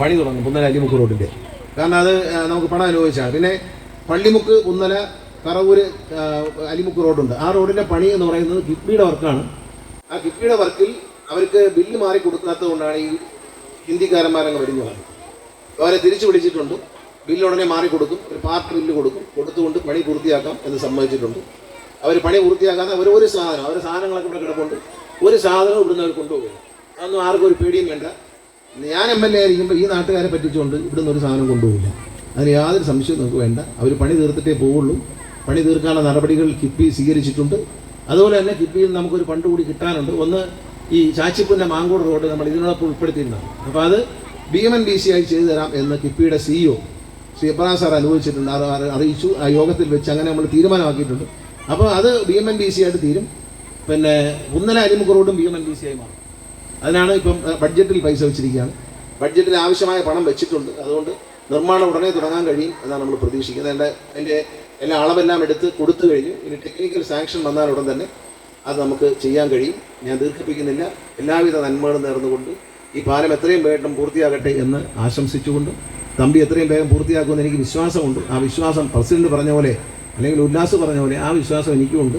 പണി തുടങ്ങും. കുന്നല അല്ലിമുക്ക് റോഡിന്റെ കാരണം അത് നമുക്ക് പണം അനുഭവിച്ചാണ് പിന്നെ പള്ളിമുക്ക് കുന്നല കറവൂര് അലിമുക്ക് റോഡുണ്ട്. ആ റോഡിന്റെ പണി എന്ന് പറയുന്നത് കിഫ്ബിയുടെ വർക്കാണ്. ആ കിഫ്ബിയുടെ വർക്കിൽ അവർക്ക് ബില്ല് മാറി കൊടുക്കാത്തത് കൊണ്ടാണ് ഈ ഹിന്ദിക്കാരന്മാരങ്ങ് വരുന്നത് അവരെ തിരിച്ചു പിടിച്ചിട്ടുണ്ട് ബില്ല് ഉടനെ മാറി കൊടുക്കും. ഒരു പാർട്ട് ബില്ല് കൊടുക്കും. കൊടുത്തുകൊണ്ട് പണി പൂർത്തിയാക്കാം എന്ന് സമ്മതിച്ചിട്ടുണ്ട്. അവർ പണി പൂർത്തിയാക്കാതെ അവർ ഒരു സാധനം അവരുടെ സാധനങ്ങളൊക്കെ ഇവിടെ കിടപ്പുണ്ട്. ഒരു സാധനം ഇവിടുന്ന് അവർ കൊണ്ടുപോകും അതൊന്നും ആർക്കും ഒരു പേടിയും വേണ്ട. ഞാൻ എം എൽ എ ആയിരിക്കുമ്പോൾ ഈ നാട്ടുകാരെ പറ്റിച്ചുകൊണ്ട് ഇവിടെ നിന്ന് ഒരു സാധനം കൊണ്ടുപോകില്ല. അതിന് യാതൊരു സംശയവും നമുക്ക് വേണ്ട. അവർ പണി തീർത്തിട്ടേ പോവുള്ളൂ. പണി തീർക്കാനുള്ള നടപടികൾ കിഫ്ബി സ്വീകരിച്ചിട്ടുണ്ട്. അതുപോലെ തന്നെ കിഫ്ബിയിൽ നമുക്കൊരു ഫണ്ട് കൂടി കിട്ടാനുണ്ട്. ഒന്ന് ഈ ചാച്ചിപ്പുന്ന മാങ്കോട് റോഡ് നമ്മൾ ഇതിനോടൊപ്പം ഉൾപ്പെടുത്തിയിട്ടുണ്ടാകും അപ്പോൾ അത് B M N B C ആയി ചെയ്തു തരാം എന്ന് കിഫ്ബിയുടെ സിഇഒ ശ്രീ എബ്രാ സാർ അനുഭവിച്ചിട്ടുണ്ട്. അറിയിച്ചു. ആ യോഗത്തിൽ വെച്ച് അങ്ങനെ നമ്മൾ തീരുമാനമാക്കിയിട്ടുണ്ട്. അപ്പോൾ അത് B M N B C ആയിട്ട് തീരും. പിന്നെ ഒന്നര അരിമുഖ റോഡും B M N B C ആയി മാറും. അതിനാണ് ഇപ്പം ബഡ്ജറ്റിൽ പൈസ വെച്ചിരിക്കുകയാണ്. ബഡ്ജറ്റിൽ ആവശ്യമായ പണം വെച്ചിട്ടുണ്ട്. അതുകൊണ്ട് നിർമ്മാണം ഉടനെ തുടങ്ങാൻ കഴിയും എന്നാണ് നമ്മൾ പ്രതീക്ഷിക്കുന്നത്. എന്റെ എന്റെ എല്ലാ അളവെല്ലാം എടുത്ത് കൊടുത്തു കഴിഞ്ഞു. ഇനി ടെക്നിക്കൽ സാങ്ഷൻ വന്നാൽ ഉടൻ തന്നെ അത് നമുക്ക് ചെയ്യാൻ കഴിയും. ഞാൻ ദീർഘിപ്പിക്കുന്നില്ല. എല്ലാവിധ നന്മകളും നേർന്നുകൊണ്ട് ഈ പാലം എത്രയും വേഗം പൂർത്തിയാകട്ടെ എന്ന് ആശംസിച്ചുകൊണ്ട് തമ്പി എത്രയും വേഗം പൂർത്തിയാക്കുമെന്ന് എനിക്ക് വിശ്വാസമുണ്ട്. ആ വിശ്വാസം പ്രസിഡന്റ് പറഞ്ഞ പോലെ അല്ലെങ്കിൽ ഉല്ലാസ് പറഞ്ഞ പോലെ ആ വിശ്വാസം എനിക്കുമുണ്ട്.